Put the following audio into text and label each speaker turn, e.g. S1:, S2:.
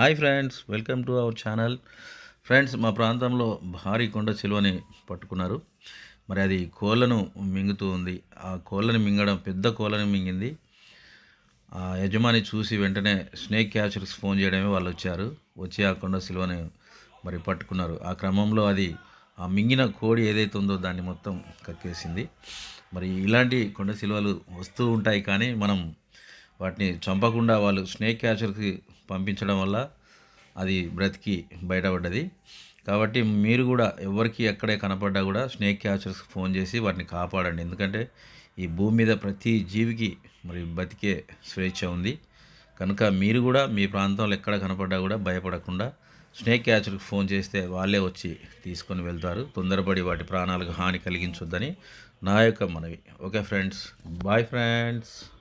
S1: Hi friends welcome to our channel. Friends మా ప్రాంతంలో భారీ కొండ చిలువని పట్టుకున్నారు. మరి అది కోళ్ళను మింగుతూ ఉంది. ఆ కోళ్ళని మింగడం పెద్ద కోళ్ళని మింగింది. ఆ యజమాని చూసి వెంటనే స్నేక్ క్యాచర్స్ ఫోన్ చేయడమే వాళ్ళు వచ్చారు. వచ్చి ఆ కొండ సిలువని మరి పట్టుకున్నారు. ఆ క్రమంలో అది ఆ మింగిన కోడి ఏదైతే ఉందో దాన్ని మొత్తం కక్కేసింది. మరి ఇలాంటి కొండ సిలువలు వస్తూ ఉంటాయి కానీ మనం వాటిని చంపకుండా వాళ్ళు స్నేక్ క్యాచర్కి పంపించడం వల్ల అది బ్రతికి బయటపడ్డది. కాబట్టి మీరు కూడా ఎవరికి ఎక్కడే కనపడ్డా కూడా స్నేక్ క్యాచర్స్కి ఫోన్ చేసి వాటిని కాపాడండి. ఎందుకంటే ఈ భూమి మీద ప్రతి జీవికి మరి బతికే స్వేచ్ఛ ఉంది. కనుక మీరు కూడా మీ ప్రాంతంలో ఎక్కడ కనపడ్డా కూడా భయపడకుండా స్నేక్ క్యాచర్కి ఫోన్ చేస్తే వాళ్ళే వచ్చి తీసుకొని వెళ్తారు. తొందరపడి వాటి ప్రాణాలకు హాని కలిగించొద్దని నా యొక్క మనవి. Okay friends. Bye friends.